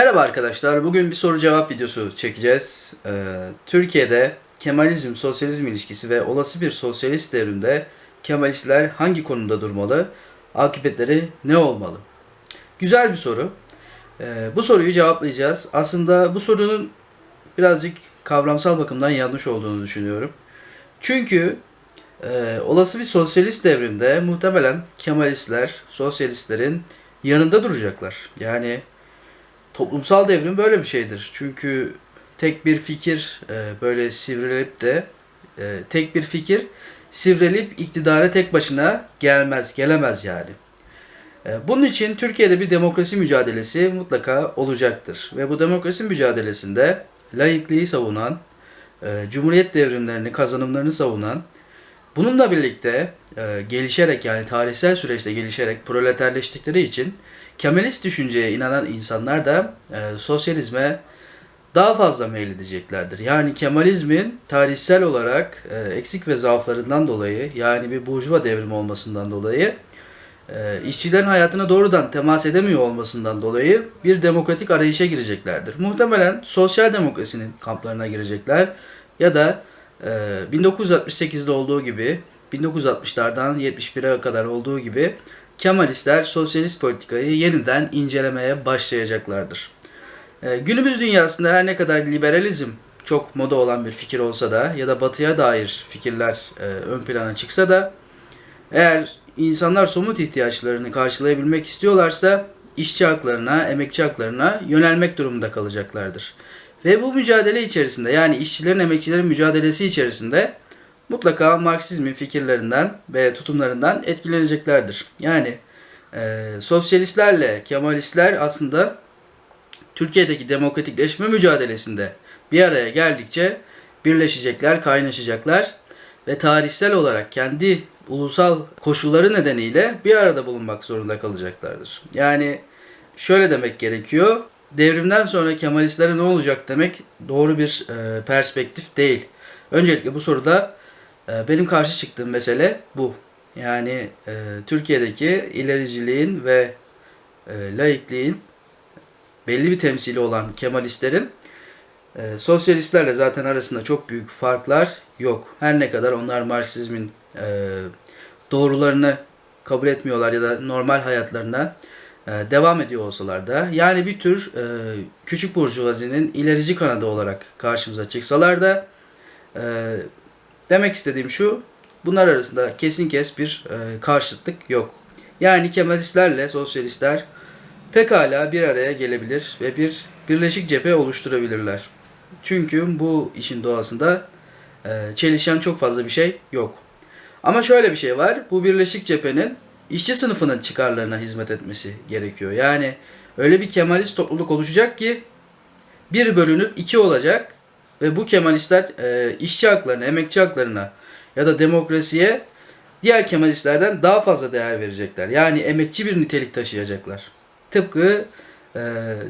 Merhaba arkadaşlar. Bugün bir soru cevap videosu çekeceğiz. Ee, Türkiye'de Kemalizm sosyalizm ilişkisi ve olası bir sosyalist devrimde Kemalistler hangi konuda durmalı? Akıbetleri ne olmalı? Güzel bir soru. Ee, bu soruyu cevaplayacağız. Aslında bu sorunun birazcık kavramsal bakımdan yanlış olduğunu düşünüyorum. Çünkü e, olası bir sosyalist devrimde muhtemelen Kemalistler, sosyalistlerin yanında duracaklar. Yani toplumsal devrim böyle bir şeydir. Çünkü tek bir fikir e, böyle sivrilip de e, tek bir fikir sivrilip iktidara tek başına gelmez, gelemez yani. E, bunun için Türkiye'de bir demokrasi mücadelesi mutlaka olacaktır. Ve bu demokrasi mücadelesinde laikliği savunan, e, cumhuriyet devrimlerini, kazanımlarını savunan, bununla birlikte e, gelişerek yani tarihsel süreçte gelişerek proleterleştikleri için Kemalist düşünceye inanan insanlar da e, sosyalizme daha fazla meyledeceklerdir. Yani Kemalizmin tarihsel olarak e, eksik ve zaaflarından dolayı yani bir burjuva devrimi olmasından dolayı e, işçilerin hayatına doğrudan temas edemiyor olmasından dolayı bir demokratik arayışa gireceklerdir. Muhtemelen sosyal demokrasinin kamplarına girecekler ya da e, 1968'de olduğu gibi 1960'lardan 71'e kadar olduğu gibi Kemalistler sosyalist politikayı yeniden incelemeye başlayacaklardır. Ee, günümüz dünyasında her ne kadar liberalizm çok moda olan bir fikir olsa da ya da batıya dair fikirler e, ön plana çıksa da eğer insanlar somut ihtiyaçlarını karşılayabilmek istiyorlarsa işçi haklarına, emekçi haklarına yönelmek durumunda kalacaklardır. Ve bu mücadele içerisinde yani işçilerin, emekçilerin mücadelesi içerisinde mutlaka Marksizmin fikirlerinden ve tutumlarından etkileneceklerdir. Yani e, sosyalistlerle Kemalistler aslında Türkiye'deki demokratikleşme mücadelesinde bir araya geldikçe birleşecekler, kaynaşacaklar ve tarihsel olarak kendi ulusal koşulları nedeniyle bir arada bulunmak zorunda kalacaklardır. Yani şöyle demek gerekiyor. Devrimden sonra Kemalistlere ne olacak demek doğru bir e, perspektif değil. Öncelikle bu soruda benim karşı çıktığım mesele bu. Yani e, Türkiye'deki ilericiliğin ve e, laikliğin belli bir temsili olan Kemalistlerin e, sosyalistlerle zaten arasında çok büyük farklar yok. Her ne kadar onlar Marksizmin e, doğrularını kabul etmiyorlar ya da normal hayatlarına e, devam ediyor olsalar da yani bir tür e, küçük burjuvazinin ilerici kanadı olarak karşımıza çıksalar da e, demek istediğim şu bunlar arasında kesin kes bir e, karşıtlık yok. Yani Kemalistlerle sosyalistler pekala bir araya gelebilir ve bir birleşik cephe oluşturabilirler. Çünkü bu işin doğasında e, çelişen çok fazla bir şey yok. Ama şöyle bir şey var. Bu birleşik cephenin işçi sınıfının çıkarlarına hizmet etmesi gerekiyor. Yani öyle bir Kemalist topluluk oluşacak ki bir bölünüp iki olacak ve bu Kemalistler e, işçi haklarına, emekçi haklarına ya da demokrasiye diğer Kemalistlerden daha fazla değer verecekler. Yani emekçi bir nitelik taşıyacaklar. Tıpkı e,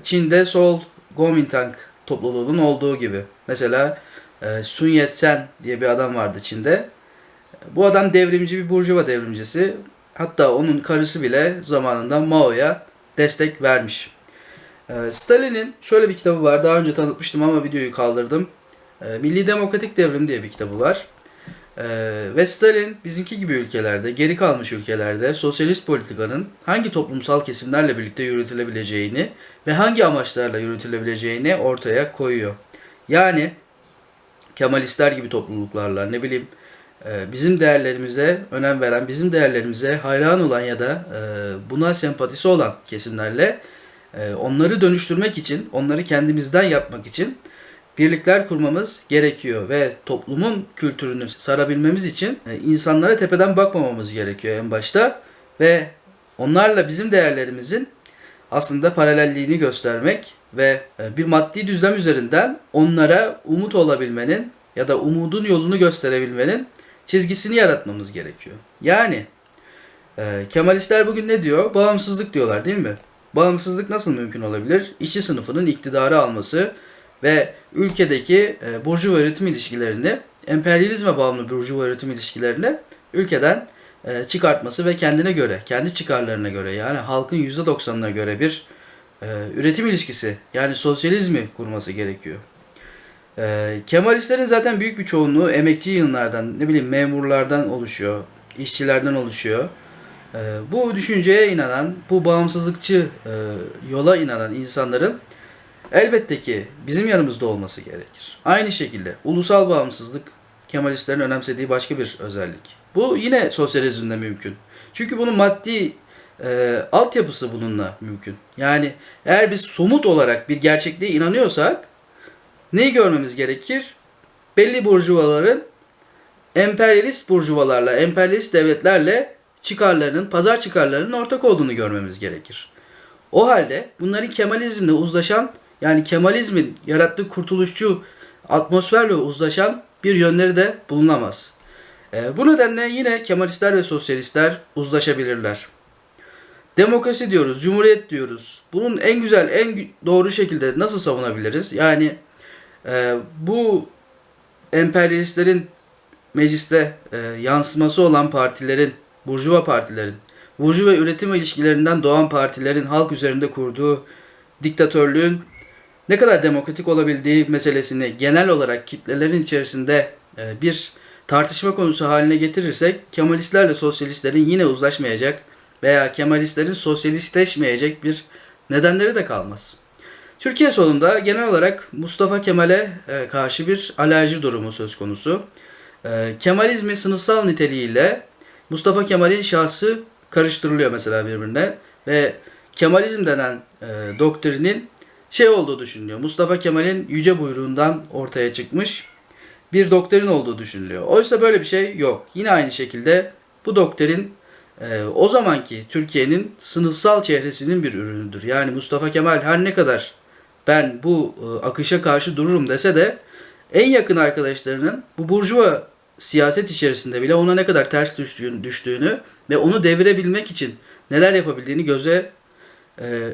Çin'de sol Kuomintang topluluğunun olduğu gibi. Mesela e, Sun Yat-sen diye bir adam vardı Çin'de. Bu adam devrimci bir burjuva devrimcisi. Hatta onun karısı bile zamanında Mao'ya destek vermiş. E, Stalin'in şöyle bir kitabı var. Daha önce tanıtmıştım ama videoyu kaldırdım. E, Milli Demokratik Devrim diye bir kitabı var. Ee, ve Stalin bizimki gibi ülkelerde, geri kalmış ülkelerde sosyalist politikanın hangi toplumsal kesimlerle birlikte yürütülebileceğini ve hangi amaçlarla yürütülebileceğini ortaya koyuyor. Yani Kemalistler gibi topluluklarla ne bileyim e, bizim değerlerimize önem veren, bizim değerlerimize hayran olan ya da e, buna sempatisi olan kesimlerle e, onları dönüştürmek için, onları kendimizden yapmak için birlikler kurmamız gerekiyor ve toplumun kültürünü sarabilmemiz için e, insanlara tepeden bakmamamız gerekiyor en başta ve onlarla bizim değerlerimizin aslında paralelliğini göstermek ve e, bir maddi düzlem üzerinden onlara umut olabilmenin ya da umudun yolunu gösterebilmenin çizgisini yaratmamız gerekiyor. Yani e, Kemalistler bugün ne diyor? Bağımsızlık diyorlar değil mi? Bağımsızlık nasıl mümkün olabilir? İşçi sınıfının iktidarı alması, ve ülkedeki e, burjuva üretim ilişkilerini, emperyalizme bağımlı burjuva üretim ilişkilerini ülkeden e, çıkartması ve kendine göre, kendi çıkarlarına göre yani halkın %90'ına göre bir e, üretim ilişkisi yani sosyalizmi kurması gerekiyor. E, Kemalistlerin zaten büyük bir çoğunluğu emekçi yığınlardan, ne bileyim memurlardan oluşuyor, işçilerden oluşuyor. E, bu düşünceye inanan, bu bağımsızlıkçı e, yola inanan insanların elbette ki bizim yanımızda olması gerekir. Aynı şekilde ulusal bağımsızlık Kemalistlerin önemsediği başka bir özellik. Bu yine sosyalizmde mümkün. Çünkü bunun maddi e, altyapısı bununla mümkün. Yani eğer biz somut olarak bir gerçekliğe inanıyorsak neyi görmemiz gerekir? Belli burjuvaların emperyalist burjuvalarla, emperyalist devletlerle çıkarlarının, pazar çıkarlarının ortak olduğunu görmemiz gerekir. O halde bunların Kemalizmle uzlaşan, yani Kemalizmin yarattığı kurtuluşçu atmosferle uzlaşan bir yönleri de bulunamaz. E, bu nedenle yine Kemalistler ve Sosyalistler uzlaşabilirler. Demokrasi diyoruz, cumhuriyet diyoruz. Bunun en güzel, en doğru şekilde nasıl savunabiliriz? Yani e, bu emperyalistlerin mecliste e, yansıması olan partilerin, burjuva partilerin, burjuva üretim ilişkilerinden doğan partilerin halk üzerinde kurduğu diktatörlüğün ne kadar demokratik olabildiği meselesini genel olarak kitlelerin içerisinde e, bir tartışma konusu haline getirirsek Kemalistlerle sosyalistlerin yine uzlaşmayacak veya Kemalistlerin sosyalistleşmeyecek bir nedenleri de kalmaz. Türkiye solunda genel olarak Mustafa Kemal'e e, karşı bir alerji durumu söz konusu. E, Kemalizmi sınıfsal niteliğiyle Mustafa Kemal'in şahsı karıştırılıyor mesela birbirine ve Kemalizm denen doktrinin şey olduğu düşünülüyor. Mustafa Kemal'in yüce buyruğundan ortaya çıkmış bir doktrin olduğu düşünülüyor. Oysa böyle bir şey yok. Yine aynı şekilde bu doktrin e, o zamanki Türkiye'nin sınıfsal çehresinin bir ürünüdür. Yani Mustafa Kemal her ne kadar ben bu e, akışa karşı dururum dese de en yakın arkadaşlarının bu burjuva siyaset içerisinde bile ona ne kadar ters düştüğünü, düştüğünü ve onu devirebilmek için neler yapabildiğini göze e,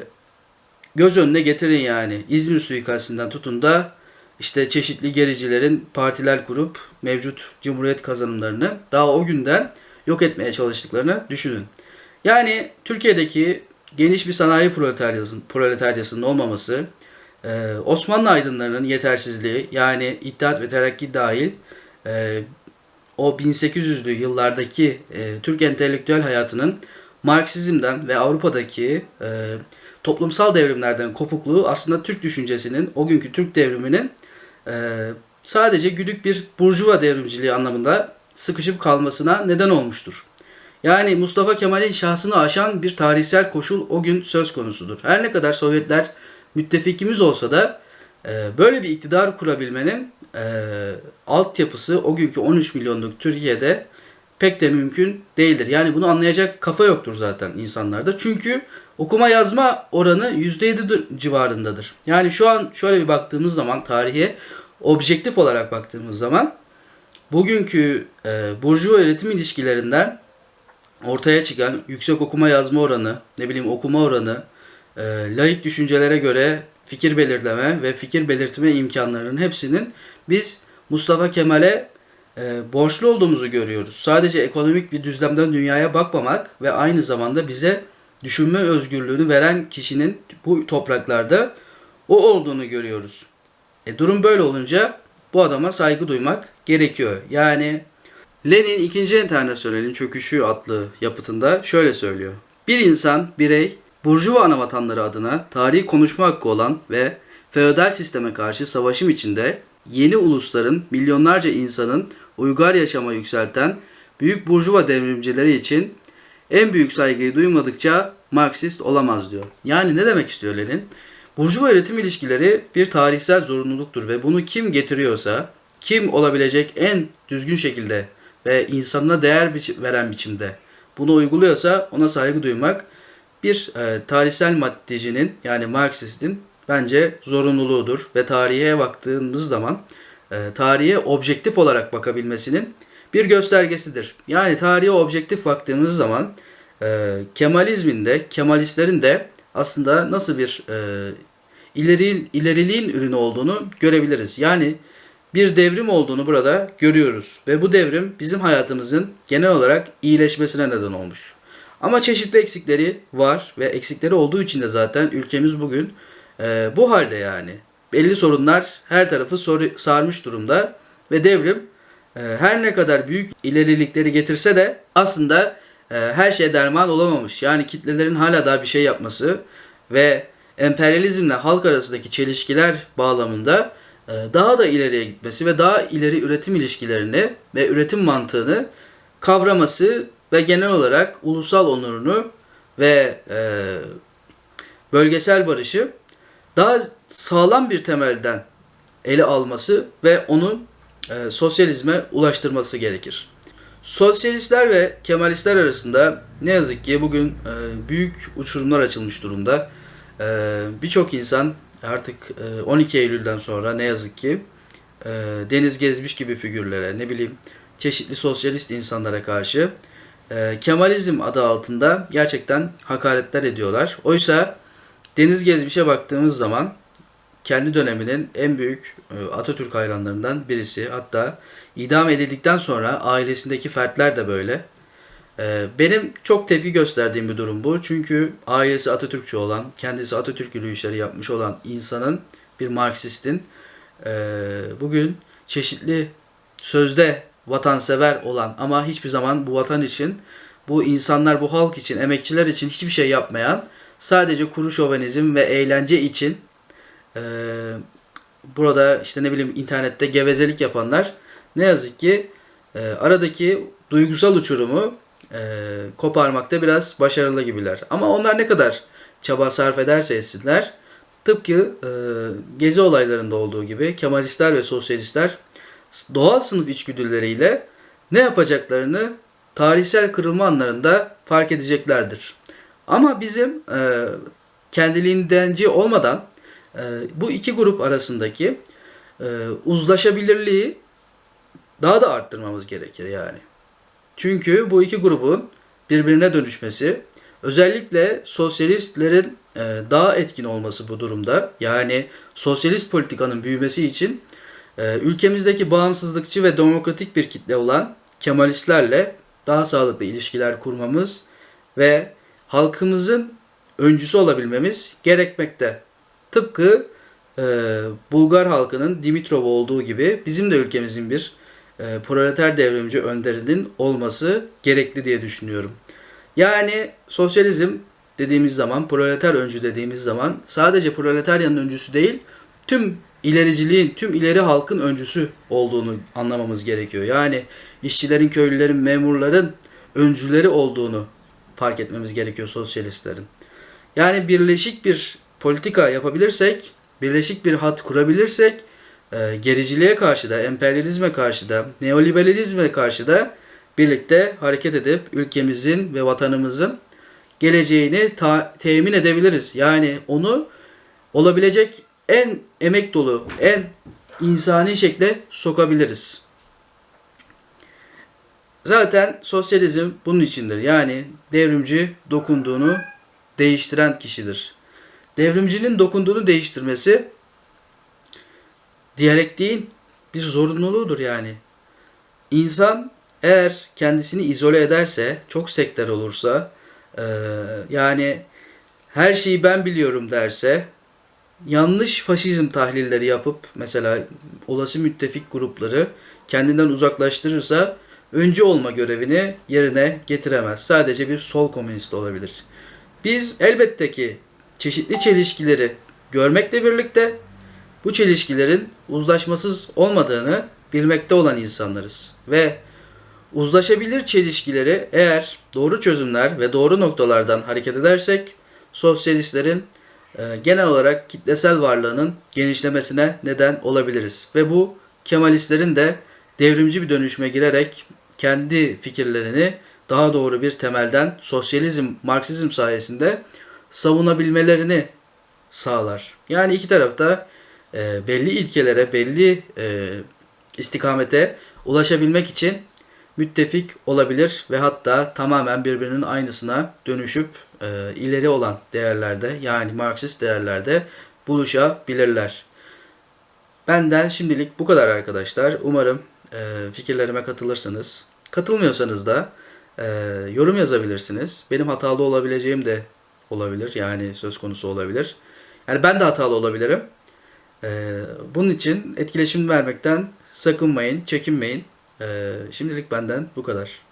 göz önüne getirin yani. İzmir suikastından tutun da işte çeşitli gericilerin partiler kurup mevcut cumhuriyet kazanımlarını daha o günden yok etmeye çalıştıklarını düşünün. Yani Türkiye'deki geniş bir sanayi proletaryasının, proletaryasının olmaması, e, Osmanlı aydınlarının yetersizliği yani İttihat ve Terakki dahil e, o 1800'lü yıllardaki e, Türk entelektüel hayatının Marksizmden ve Avrupa'daki toplumsal devrimlerden kopukluğu aslında Türk düşüncesinin, o günkü Türk devriminin e, sadece güdük bir burjuva devrimciliği anlamında sıkışıp kalmasına neden olmuştur. Yani Mustafa Kemal'in şahsını aşan bir tarihsel koşul o gün söz konusudur. Her ne kadar Sovyetler müttefikimiz olsa da e, böyle bir iktidar kurabilmenin e, altyapısı o günkü 13 milyonluk Türkiye'de pek de mümkün değildir. Yani bunu anlayacak kafa yoktur zaten insanlarda. Çünkü okuma yazma oranı %7 civarındadır. Yani şu an şöyle bir baktığımız zaman tarihe objektif olarak baktığımız zaman bugünkü e, burjuva üretim ilişkilerinden ortaya çıkan yüksek okuma yazma oranı, ne bileyim okuma oranı, e, laik düşüncelere göre fikir belirleme ve fikir belirtme imkanlarının hepsinin biz Mustafa Kemal'e e, borçlu olduğumuzu görüyoruz. Sadece ekonomik bir düzlemden dünyaya bakmamak ve aynı zamanda bize düşünme özgürlüğünü veren kişinin bu topraklarda o olduğunu görüyoruz. E, durum böyle olunca bu adama saygı duymak gerekiyor. Yani Lenin 2. Internasyonel'in Çöküşü adlı yapıtında şöyle söylüyor. Bir insan, birey, burjuva anavatanları adına tarihi konuşma hakkı olan ve feodal sisteme karşı savaşım içinde yeni ulusların milyonlarca insanın uygar yaşama yükselten büyük burjuva devrimcileri için en büyük saygıyı duymadıkça Marksist olamaz diyor. Yani ne demek istiyor Lenin? Burjuva üretim ilişkileri bir tarihsel zorunluluktur ve bunu kim getiriyorsa, kim olabilecek en düzgün şekilde ve insanına değer biçi- veren biçimde bunu uyguluyorsa ona saygı duymak bir e, tarihsel maddecinin yani Marksistin bence zorunluluğudur ve tarihe baktığımız zaman e, tarihe objektif olarak bakabilmesinin bir göstergesidir. Yani tarihe objektif baktığımız zaman e, Kemalizmin de Kemalistlerin de aslında nasıl bir e, ileri, ileriliğin ürünü olduğunu görebiliriz. Yani bir devrim olduğunu burada görüyoruz ve bu devrim bizim hayatımızın genel olarak iyileşmesine neden olmuş. Ama çeşitli eksikleri var ve eksikleri olduğu için de zaten ülkemiz bugün e, bu halde yani. Belli sorunlar her tarafı sarmış durumda ve devrim her ne kadar büyük ilerilikleri getirse de aslında e, her şeye derman olamamış. Yani kitlelerin hala daha bir şey yapması ve emperyalizmle halk arasındaki çelişkiler bağlamında e, daha da ileriye gitmesi ve daha ileri üretim ilişkilerini ve üretim mantığını kavraması ve genel olarak ulusal onurunu ve e, bölgesel barışı daha sağlam bir temelden ele alması ve onu e, sosyalizme ulaştırması gerekir. Sosyalistler ve Kemalistler arasında ne yazık ki bugün e, büyük uçurumlar açılmış durumda. E, Birçok insan artık e, 12 Eylül'den sonra ne yazık ki e, Deniz Gezmiş gibi figürlere, ne bileyim çeşitli sosyalist insanlara karşı e, Kemalizm adı altında gerçekten hakaretler ediyorlar. Oysa Deniz Gezmiş'e baktığımız zaman kendi döneminin en büyük e, Atatürk hayranlarından birisi. Hatta idam edildikten sonra ailesindeki fertler de böyle. E, Benim çok tepki gösterdiğim bir durum bu. Çünkü ailesi Atatürkçü olan, kendisi Atatürk yürüyüşleri yapmış olan insanın, bir Marksistin e, bugün çeşitli sözde vatansever olan ama hiçbir zaman bu vatan için, bu insanlar, bu halk için, emekçiler için hiçbir şey yapmayan, sadece kuru şovenizm ve eğlence için e, burada işte ne bileyim internette gevezelik yapanlar ne yazık ki e, aradaki duygusal uçurumu e, koparmakta biraz başarılı gibiler. Ama onlar ne kadar çaba sarf ederse etsinler tıpkı e, gezi olaylarında olduğu gibi Kemalistler ve Sosyalistler doğal sınıf içgüdüleriyle ne yapacaklarını tarihsel kırılma anlarında fark edeceklerdir. Ama bizim e, kendiliğindenci olmadan bu iki grup arasındaki e, uzlaşabilirliği daha da arttırmamız gerekir yani. Çünkü bu iki grubun birbirine dönüşmesi özellikle sosyalistlerin e, daha etkin olması bu durumda yani sosyalist politikanın büyümesi için e, ülkemizdeki bağımsızlıkçı ve demokratik bir kitle olan Kemalistlerle daha sağlıklı ilişkiler kurmamız ve halkımızın öncüsü olabilmemiz gerekmekte. Tıpkı e, Bulgar halkının Dimitrov olduğu gibi bizim de ülkemizin bir e, proleter devrimci önderinin olması gerekli diye düşünüyorum. Yani sosyalizm dediğimiz zaman, proleter öncü dediğimiz zaman sadece proletaryanın öncüsü değil, tüm ilericiliğin, tüm ileri halkın öncüsü olduğunu anlamamız gerekiyor. Yani işçilerin, köylülerin, memurların öncüleri olduğunu fark etmemiz gerekiyor sosyalistlerin. Yani birleşik bir politika yapabilirsek, birleşik bir hat kurabilirsek, e, gericiliğe karşı da, emperyalizme karşı da, neoliberalizme karşı da birlikte hareket edip ülkemizin ve vatanımızın geleceğini ta- temin edebiliriz. Yani onu olabilecek en emek dolu, en insani şekle sokabiliriz. Zaten sosyalizm bunun içindir. Yani devrimci dokunduğunu değiştiren kişidir. Devrimcinin dokunduğunu değiştirmesi diyalektiğin bir zorunluluğudur yani. İnsan eğer kendisini izole ederse, çok sektör olursa, e, yani her şeyi ben biliyorum derse, yanlış faşizm tahlilleri yapıp mesela olası müttefik grupları kendinden uzaklaştırırsa öncü olma görevini yerine getiremez. Sadece bir sol komünist olabilir. Biz elbette ki çeşitli çelişkileri görmekle birlikte bu çelişkilerin uzlaşmasız olmadığını bilmekte olan insanlarız. Ve uzlaşabilir çelişkileri eğer doğru çözümler ve doğru noktalardan hareket edersek sosyalistlerin e, genel olarak kitlesel varlığının genişlemesine neden olabiliriz. Ve bu Kemalistlerin de devrimci bir dönüşüme girerek kendi fikirlerini daha doğru bir temelden sosyalizm, Marksizm sayesinde savunabilmelerini sağlar. Yani iki tarafta e, belli ilkelere, belli e, istikamete ulaşabilmek için müttefik olabilir ve hatta tamamen birbirinin aynısına dönüşüp e, ileri olan değerlerde yani Marksist değerlerde buluşabilirler. Benden şimdilik bu kadar arkadaşlar. Umarım e, fikirlerime katılırsınız. Katılmıyorsanız da Ee, yorum yazabilirsiniz. Benim hatalı olabileceğim de olabilir. Yani söz konusu olabilir. Yani ben de hatalı olabilirim. Ee, bunun için etkileşim vermekten sakınmayın, çekinmeyin. Ee, şimdilik benden bu kadar.